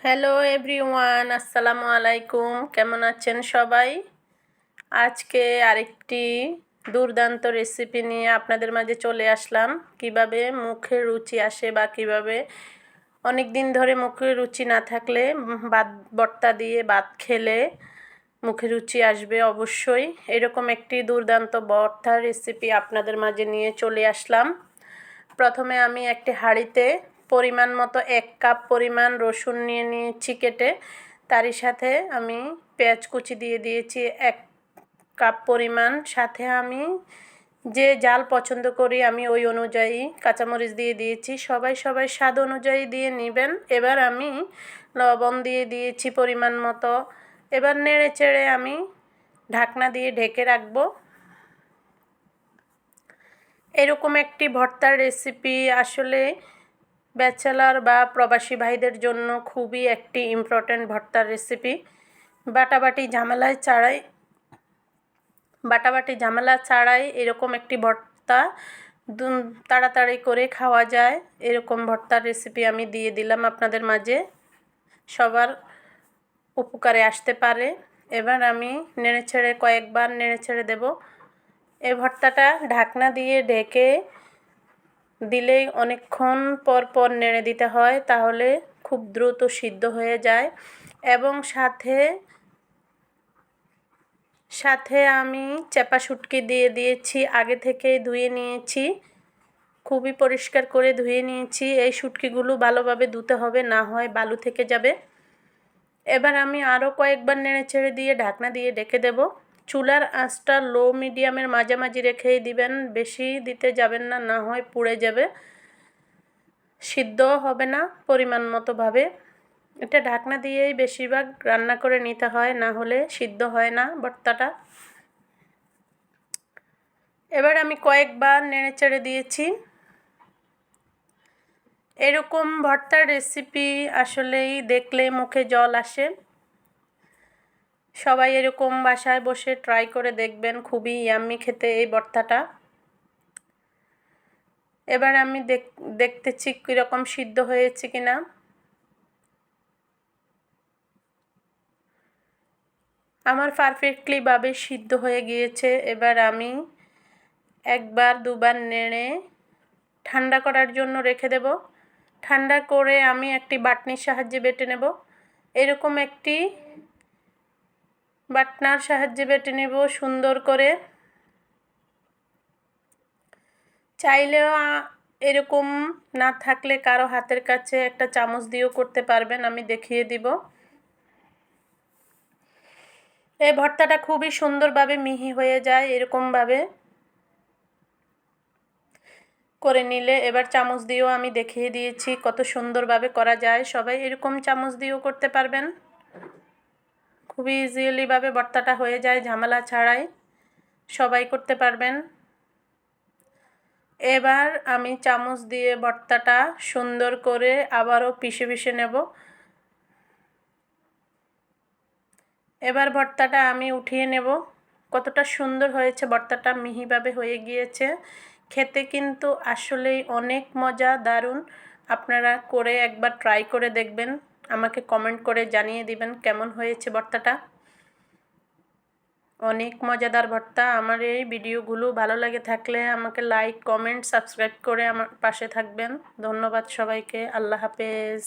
Hello everyone আসসালামু আলাইকুম কেমন আছেন সবাই? আজকে আরেকটি দুর্দান্ত রেসিপি নিয়ে আপনাদের মাঝে চলে আসলাম। কীভাবে মুখে রুচি আসে বা কীভাবে অনেক দিন ধরে মুখে রুচি না থাকলে ভাত বর্তা দিয়ে ভাত খেলে মুখে রুচি আসবে অবশ্যই। এরকম একটি দুর্দান্ত বর্তার রেসিপি আপনাদের মাঝে নিয়ে চলে আসলাম। প্রথমে আমি একটি হাঁড়িতে পরিমাণ মতো এক কাপ পরিমাণ রসুন নিয়ে নিয়েছি কেটে। তারই সাথে আমি পেঁয়াজ কুচি দিয়ে দিয়েছি এক কাপ পরিমাণ। সাথে আমি যে জাল পছন্দ করি আমি ওই অনুযায়ী কাঁচামরিচ দিয়ে দিয়েছি। সবাই সবাই স্বাদ অনুযায়ী দিয়ে নেবেন। এবার আমি লবণ দিয়ে দিয়েছি পরিমাণ মতো। এবার নেড়ে চেড়ে আমি ঢাকনা দিয়ে ঢেকে রাখব। এরকম একটি ভর্তার রেসিপি আসলে ব্যাচেলার বা প্রবাসী ভাইদের জন্য খুবই একটি ইম্পর্ট্যান্ট ভর্তার রেসিপি বাটাবাটি ঝামেলায় ছাড়াই, বাটাবাটি ঝামেলা ছাড়াই এরকম একটি ভর্তা তাড়াতাড়ি করে খাওয়া যায়। এরকম ভর্তার রেসিপি আমি দিয়ে দিলাম আপনাদের মাঝে। সবার উপকারে আসতে পারে। এবার আমি নেড়ে ছেড়ে কয়েকবার নেড়ে ছেড়ে দেবো। এই ভর্তাটা ঢাকনা দিয়ে ঢেকে দিলেই অনেকক্ষণ পর পর নেড়ে দিতে হয়, তাহলে খুব দ্রুত সিদ্ধ হয়ে যায়। এবং সাথে সাথে আমি চেপা শুটকি দিয়ে দিয়েছি, আগে থেকেই ধুয়ে নিয়েছি। খুবই পরিষ্কার করে ধুয়ে নিয়েছি। এই শুটকিগুলো ভালোভাবে ধুতে হবে, না হয় বালু থেকে যাবে। এবার আমি আরও কয়েকবার নেড়ে ছেড়ে দিয়ে ঢাকনা দিয়ে ডেকে দেবো। চুলার আঁচটা লো মিডিয়ামের মাঝামাঝি রেখেই দিবেন, বেশি দিতে যাবেন না না হয় পুড়ে যাবে। সিদ্ধ হবে না পরিমাণ মতোভাবে এটা ঢাকনা দিয়েই বেশিরভাগ রান্না করে নিতে হয়, না হলে সিদ্ধ হয় না ভর্তাটা। এবার আমি কয়েকবার নেড়ে চেড়ে দিয়েছি। এরকম ভর্তার রেসিপি আসলেই দেখলে মুখে জল আসে। সবাই এরকম বাসায় বসে ট্রাই করে দেখবেন, খুবই ইয়াম্মি খেতে এই ভর্তাটা এবার আমি দেখতেছি কীরকম সিদ্ধ হয়েছে কিনা। আমার পারফেক্টলিভাবে সিদ্ধ হয়ে গিয়েছে, এবার আমি একবার দুবার নেড়ে ঠান্ডা করার জন্য রেখে দেব। ঠান্ডা করে আমি একটি বাটনির সাহায্যে বেটে নেব। এরকম একটি বাটনার সাহায্যে বেটে নেব সুন্দর করে। চাইলেও এরকম না থাকলে কারও হাতের কাছে একটা চামচ দিয়েও করতে পারবেন, আমি দেখিয়ে দিব। এই ভর্তাটা খুবই সুন্দরভাবে মিহি হয়ে যায়, এরকমভাবে করে নিলে। এবার চামচ দিয়েও আমি দেখিয়ে দিয়েছি কত সুন্দরভাবে করা যায়। সবাই এরকম চামচ দিয়েও করতে পারবেন। খুবই ইজিলিভাবে ভর্তাটা হয়ে যায়, ঝামেলা ছাড়াই সবাই করতে পারবেন। এবার আমি চামচ দিয়ে ভর্তাটা সুন্দর করে আবারও পিষে পিষে নেব। এবার ভর্তাটা আমি উঠিয়ে নেব। কতটা সুন্দর হয়েছে ভর্তাটা মিহিভাবে হয়ে গিয়েছে। খেতে কিন্তু আসলেই অনেক মজা, দারুণ। আপনারা করে একবার ট্রাই করে দেখবেন। আমাকে কমেন্ট করে জানিয়ে দিবেন কেমন হয়েছে ভর্তাটা। অনেক মজাদার ভর্তা। আমার এই ভিডিওগুলো ভালো লাগে থাকলে আমাকে লাইক কমেন্ট সাবস্ক্রাইব করে আমার পাশে থাকবেন। ধন্যবাদ সবাইকে। আল্লাহ হাফেজ।